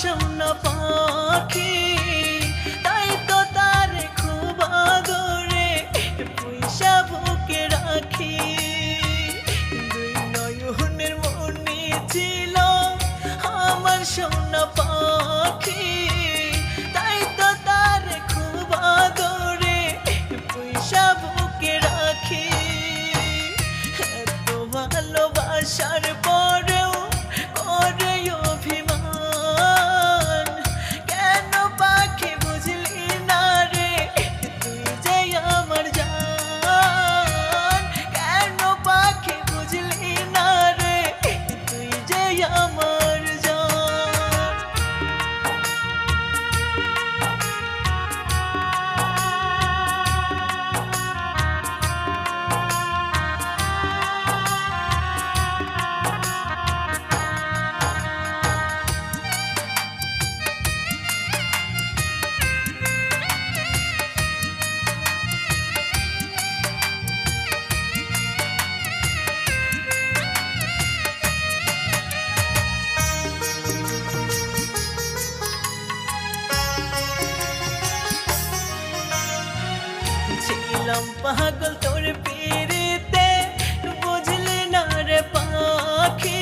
শূন্য পাখি, তাই তো তার খুব আদরে পয়সা বুকে রাখি। দুই নয়নের মনে ছিল আমার শূন্য পাখি ছিলাম পাগল তোর পিড়িতে বুঝলি না রে পাখি?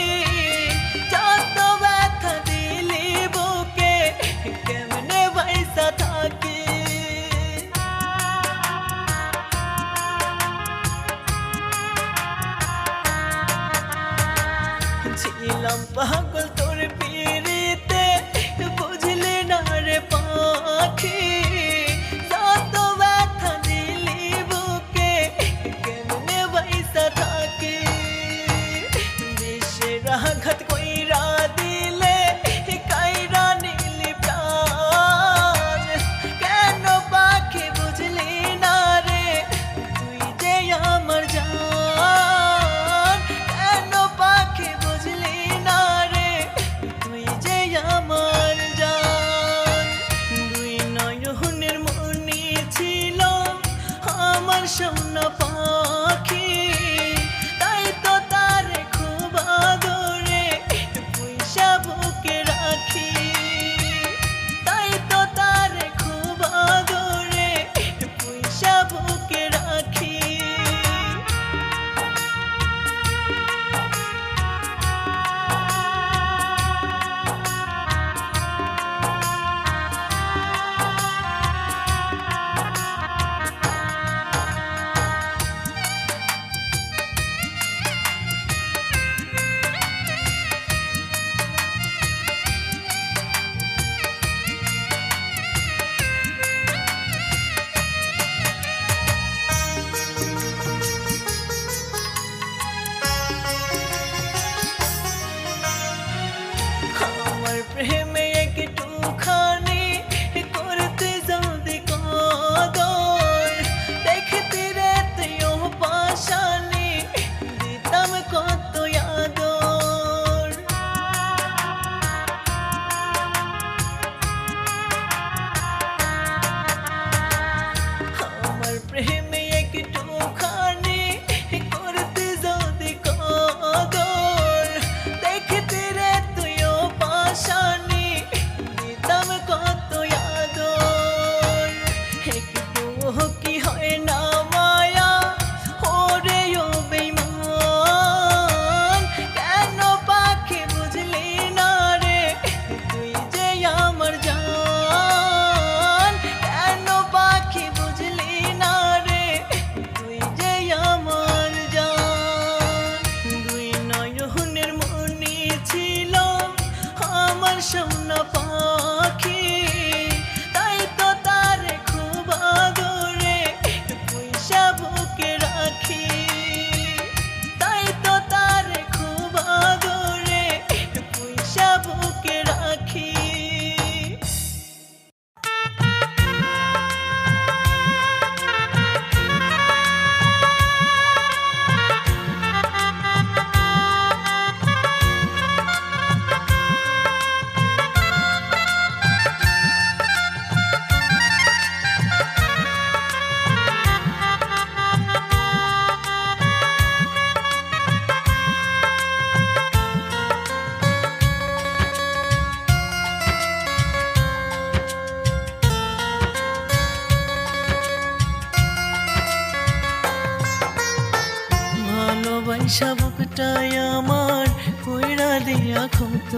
ক্ষত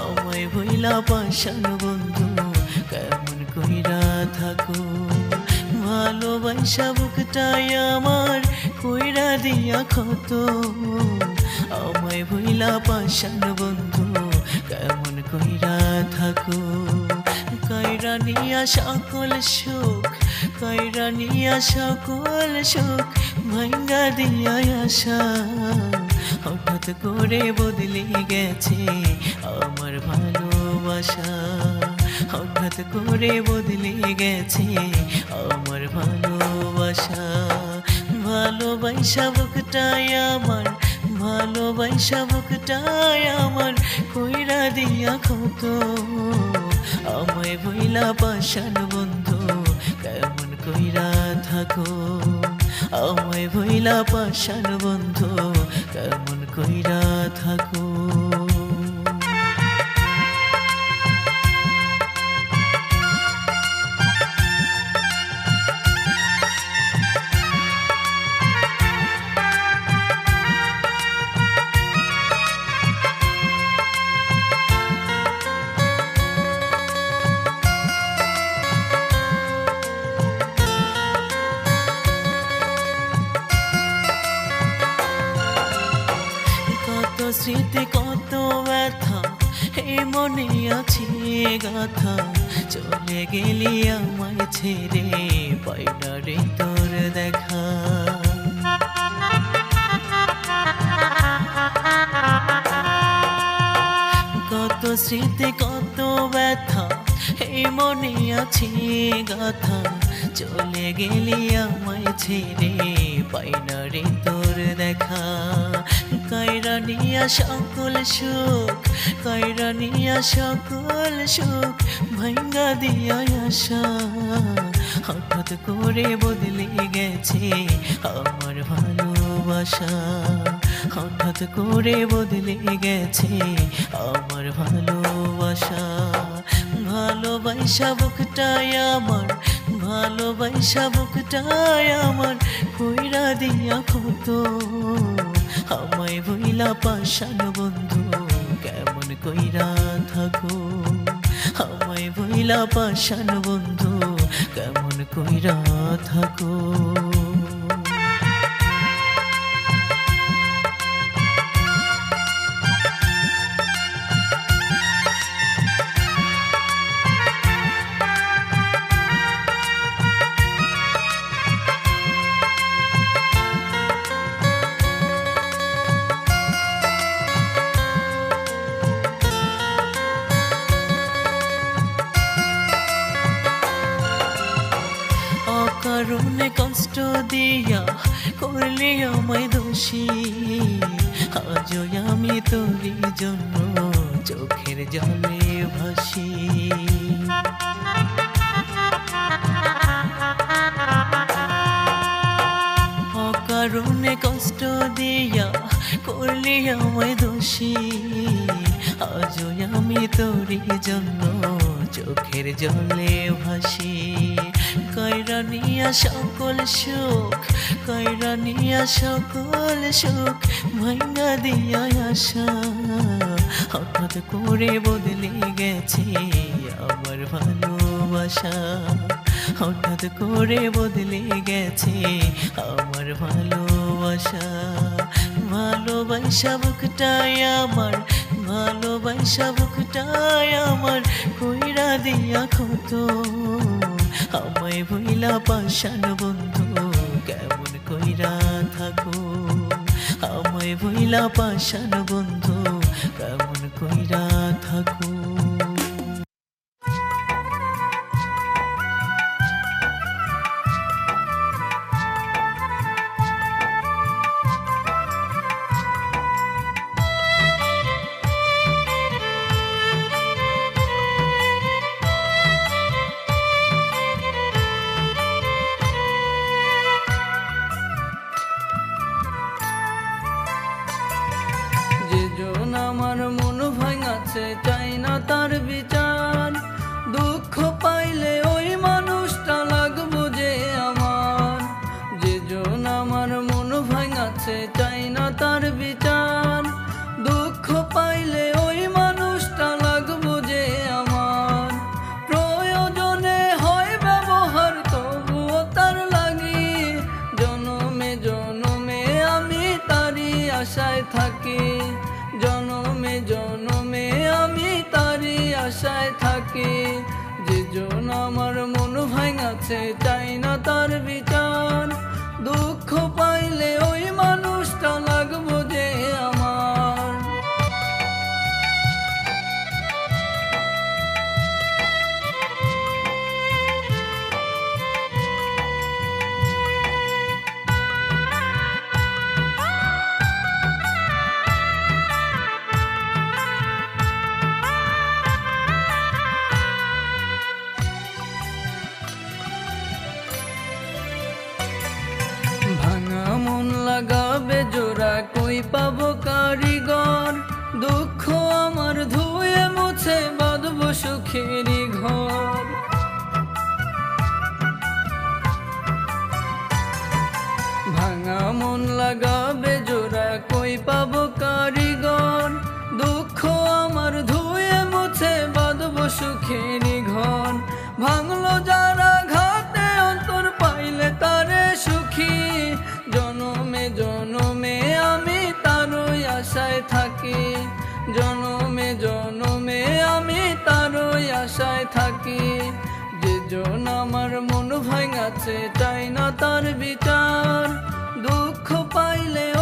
আমায় ভইলা পাশান বন্ধু, কেমন কইরা থাকো? ভালোবাসা বুকটাই আমার কইরা দিয়া ক্ষত আমায় ভইলা পাশান বন্ধু, কেমন কইরা থাকো? কাইরা নিয়া সকল সুখ, কাইরা নিয়া সকল সুখ ভাঙ্গা দিয়া আশা। হঠাৎ করে বদলে গেছে আমার ভালোবাসা। হঠাৎ করে বদলে গেছে আমার ভালোবাসা। ভালোবাসা বুকটাই আমার, ভালোবাসা বুকটাই আমার, কইরা দিয়া ক্ষত আমায় ভইলা পাশান বন্ধু, কেমন কইরা থাকো? আমায় ভইলা পাশান বন্ধু। কেমন কইরা থাকো মনে আছে গাথা। চলে গেলি আমায় ছেড়ে পাইনা তোর দেখা। কত স্মৃতি, কত ব্যথা, এই মনে আছে গাথা। চলে গেলি আমায় ছেড়ে পাইনা তোর দেখা। কায়রা নিয়া সকল সুখ কায়রা নিয়া সকল সুখ ভাঙ্গা দিয়া আশা। হঠাৎ করে বদলে গেছে আমার ভালোবাসা। হঠাৎ করে বদলে গেছে আমার ভালোবাসা। ভালোবাসা বুকটাই আমার, ভালোবাসা বুকটাই আমার, কইরা দিয়া ক্ষত আমায় ভইলা পাশান বন্ধু কেমন কইরা থাকো? আমায় ভইলা পাশান বন্ধু কেমন কইরা থাকো? দিয়া করলে আমায় দোষী। আজও আমি তোরই জন্য চোখের জলে ভাসি। অকারণে কষ্ট দিয়া করলে আমায় দোষী। আজও আমি তোরই জন্য চোখের জলে ভাসি। কয়রা নিয়া সকল সুখ কয়রা নিয়া সকল সুখ ভাঙ্গা দিয়া আশা। হঠাৎ করে বদলে গেছে আমার ভালোবাসা। হঠাৎ করে বদলে গেছে আমার ভালোবাসা। ভালোবাসা বুকটাই আমার, ভালোবাসা বুকটাই আমার, কইরা দিয়া ক্ষত আমায় ভইলা পাশান বন্ধু কেমন কইরা থাকো? আমায় ভইলা পাশান বন্ধু কেমন কইরা থাকো? আমার মন ভাঙাচ্ছে চাই না তার বিচার? দুঃখ পাইলে ওই মানুষটা লাগবো যে আমার। প্রয়োজনে হয় ব্যবহার, তবুও তার লাগি। জনমে জনমে আমি তারই আশায় থাকি। জনমে জনমে আমি তারই আশায় থাকি। যে জন আমার মন ভাঙাচ্ছে চাই আছে তাই না তার বিচার? দুঃখ পাইলে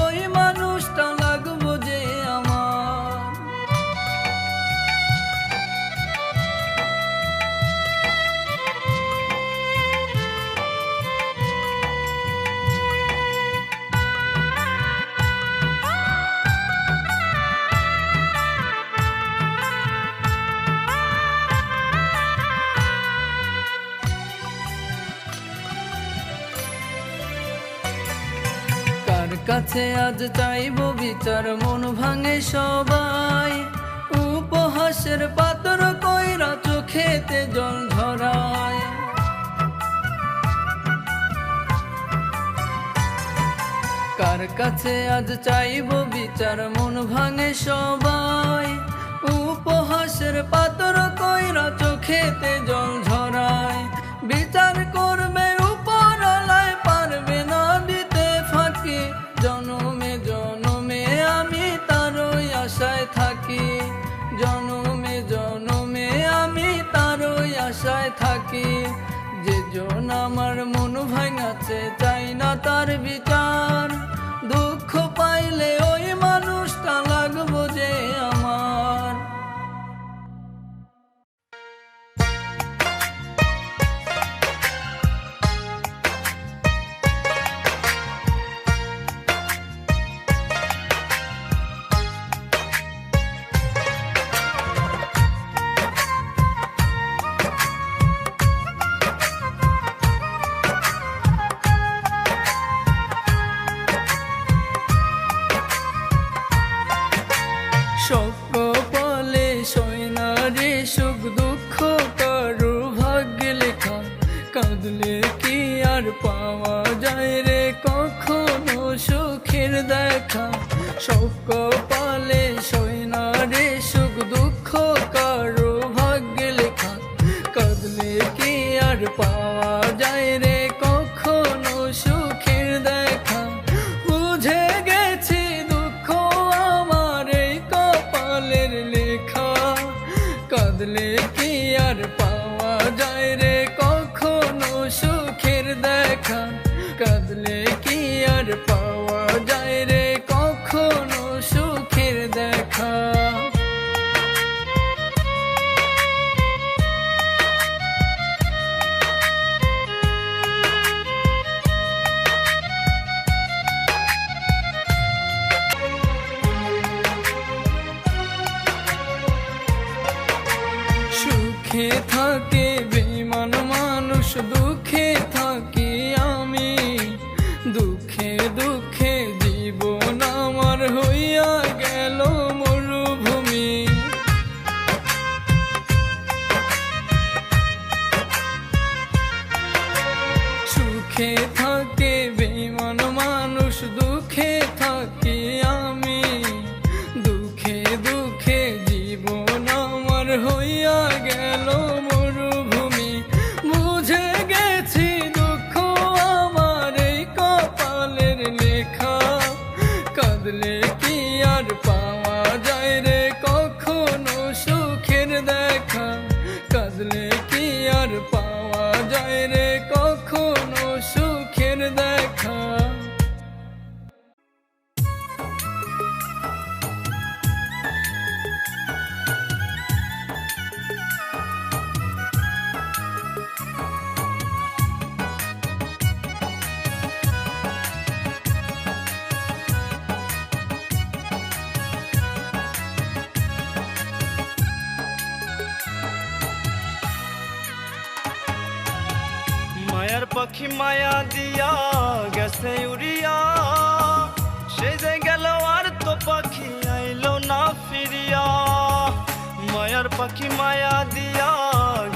আছে, আজ তাই বিচার। মন ভাঙে সবাই। উপহাসের পাতর কইরা চোখেতে জল ধরায়। কার কাছে আজ চাইব বিচার? মন ভাঙে সবাই। উপহাসের পাতর কইরা চোখেতে জল ঝরায় বিচার কর মন ভাঙাছে তাই না তার বিচার। बदले की अरपा ফিরিয়া মায়ার পাখি মায়া দিয়া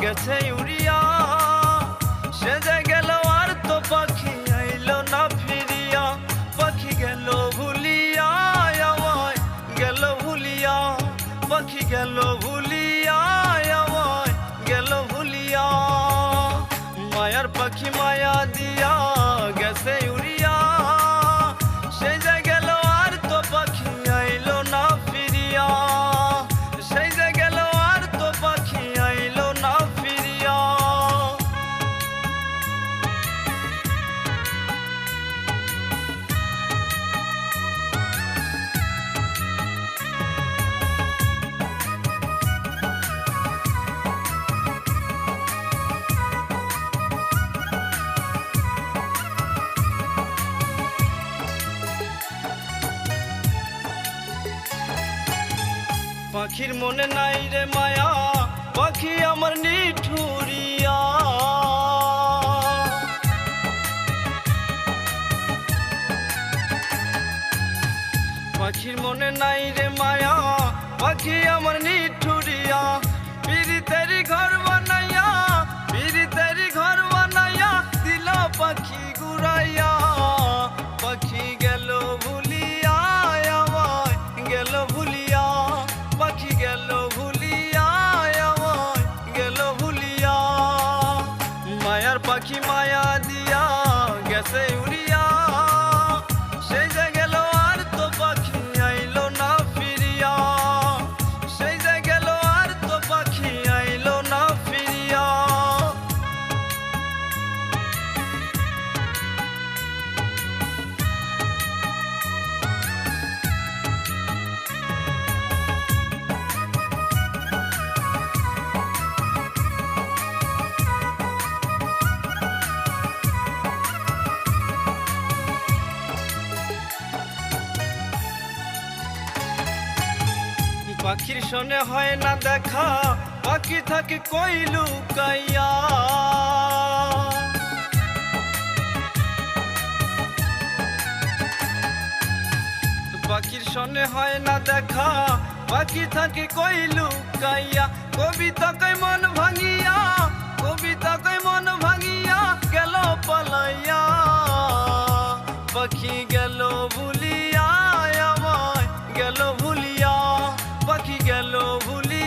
গেছে উড়িয়া সে যে গেল আর তো পাখি আইলো না ফিরিয়া। পাখি গেল ভুলিয়া, আমায় গেল ভুলিয়া। পাখি গেল ভুলিয়া, আমায় গেল ভুলিয়া। মায়ার পাখি মায়া দিয়া মনে নাই রে মায়া পাখির শোনে হয় না দেখা। পাখি থাকে কইলু কাইয়া পাখির শোনে হয় না দেখা। পাখি থাকে কইলু কাইয়া কবিতা কই মন ভাঙিয়া। কবিতা কই মন ভাঙিয়া গেল পালাইয়া। পাখি গেল ভুলিয়া, আমায় গেল ভুলিয়া। পাখি গেল ভুলিয়া